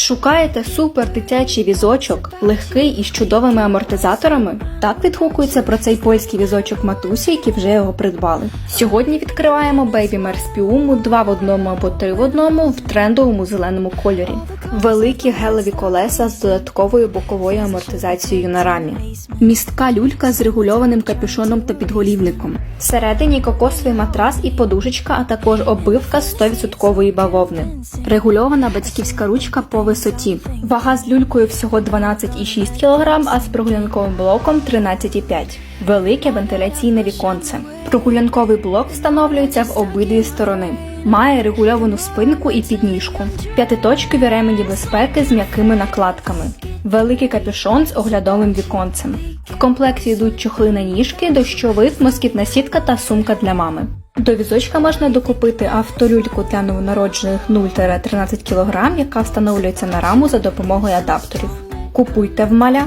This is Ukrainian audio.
Шукаєте супер дитячий візочок, легкий і з чудовими амортизаторами? Так відгукується про цей польський візочок матусі, які вже його придбали. Сьогодні відкриваємо Baby Mers Piumu 2 в одному або 3 в одному в трендовому зеленому кольорі. Великі гелеві колеса з додатковою боковою амортизацією на рамі. Містка люлька з регульованим капюшоном та підголівником. Всередині кокосовий матрас і подушечка, а також оббивка з 100% бавовни. Регульована батьківська ручка по висоті. Вага з люлькою всього 12,6 кг, а з прогулянковим блоком 13,5 Велике вентиляційне віконце. Прогулянковий блок встановлюється в обидві сторони. Має регульовану спинку і підніжку. П'ятиточкові ремені безпеки з м'якими накладками. Великий капюшон з оглядовим віконцем. В комплекті йдуть чохли на ніжки, дощовик, москітна сітка та сумка для мами. До візочка можна докупити автолюльку для новонароджених 0-13 кг, яка встановлюється на раму за допомогою адаптерів. Купуйте в маля!